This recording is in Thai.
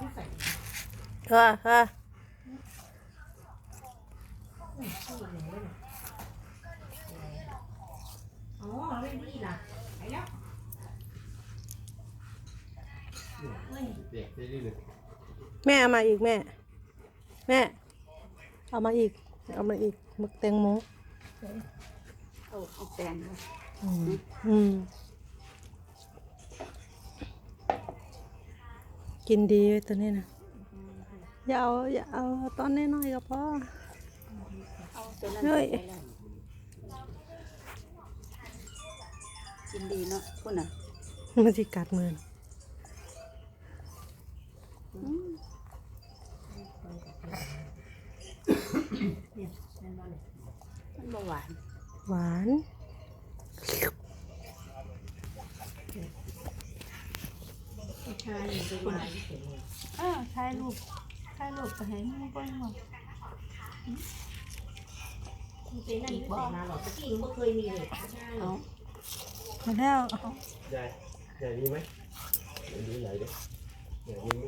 ที่ใส่เออเอออ๋อไม่ดีล่ะไปแล้วเด็กได้ด้วยเลยแม่เอามาอีกแม่ แม่ เอามาอีก เอามาอีกหมึกแตงโมเอาเอาแตงมาอืมอืม กินดีเว้ยตัวนี้นะอย่าเอาอย่าเอาตอนน้อยๆก็พอเอาตัวนั้นเฮ้ยไปแล้วกินดีเนาะคุณน่ะมันสิกัดมืออืมเนี่ยแม่นบ่เนี่ยมันบ่หวาน หวาน ชายอยู่เป็นหลายที่สุดเออถ่ายรูปถ่ายรูปก็ให้หมันเบิ่งว่ามันเป็นนั่นที่บอกมาหรอกตะกี้มันเคยมีเลยใช่เอามาแล้วใหญ่ใหญ่ดีไหมใหญ่ดีใหญ่ดิใหญ่ดีไหม